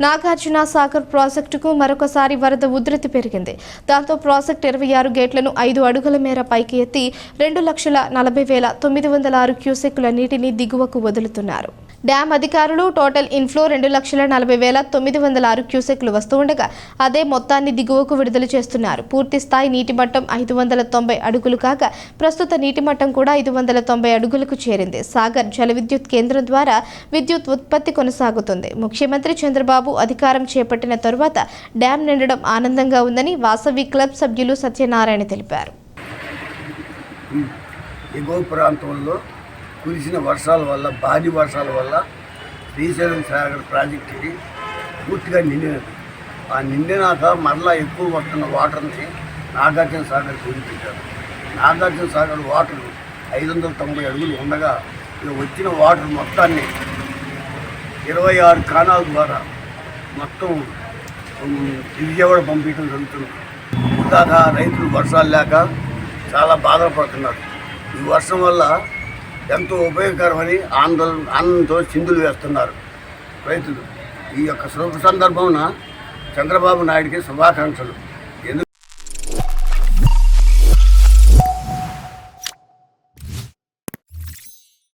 నాగార్జున సాగర్ ప్రాజెక్టుకు మరొకసారి వరద ఉధృతి పెరిగింది. దాంతో ప్రాజెక్టు ఇరవై ఆరు గేట్లను ఐదు అడుగుల మేర పైకి ఎత్తి రెండు లక్షల నలభై వేల తొమ్మిది వందల ఆరు క్యూసెక్కుల నీటిని దిగువకు వదులుతున్నారు. డ్యాం అధికారులు టోటల్ ఇన్ఫ్లో రెండు లక్షల నలభై వేల తొమ్మిది వందల ఆరు క్యూసెక్లు వస్తుండగా అదే మొత్తాన్ని దిగువకు విడుదల చేస్తున్నారు. పూర్తి స్థాయి నీటి మట్టం ఐదు వందల తొంభై అడుగులు కాగా ప్రస్తుత నీటి మట్టం కూడా ఐదు వందల తొంభై అడుగులకు చేరింది. సాగర్ జల విద్యుత్ కేంద్రం ద్వారా విద్యుత్ ఉత్పత్తి కొనసాగుతుంది. ముఖ్యమంత్రి చంద్రబాబు అధికారం చేపట్టిన తరువాత డ్యాం నిండడం ఆనందంగా ఉందని వాసవి క్లబ్ సభ్యులు సత్యనారాయణ తెలిపారు. ఎగువ ప్రాంతంలో కురిసిన వర్షాల వల్ల భారీ వర్షాల వల్ల శ్రీశైలం సాగర్ ప్రాజెక్టుకి పూర్తిగా నిండినది. ఆ నిండినాక మరలా ఎక్కువ వస్తున్న వాటర్ని నాగార్జున సాగర్ కురిపించారు నాగార్జున సాగర్ వాటర్ ఐదు వందల తొంభై అడుగులు ఉండగా ఇక వచ్చిన వాటర్ మొత్తాన్ని ఇరవై ఆరు కాణాల ద్వారా మొత్తం విజయవాడ పంపించడం జరుగుతుంది. దాకా రైతులు వర్షాలు లేక చాలా బాధపడుతున్నారు. ఈ వర్షం వల్ల ఎంతో ఉపయోగకరమని ఆందోళన ఆనందంతో చిందులు వేస్తున్నారు రైతులు. ఈ యొక్క శుభ సందర్భమున చంద్రబాబు నాయుడికి శుభాకాంక్షలు.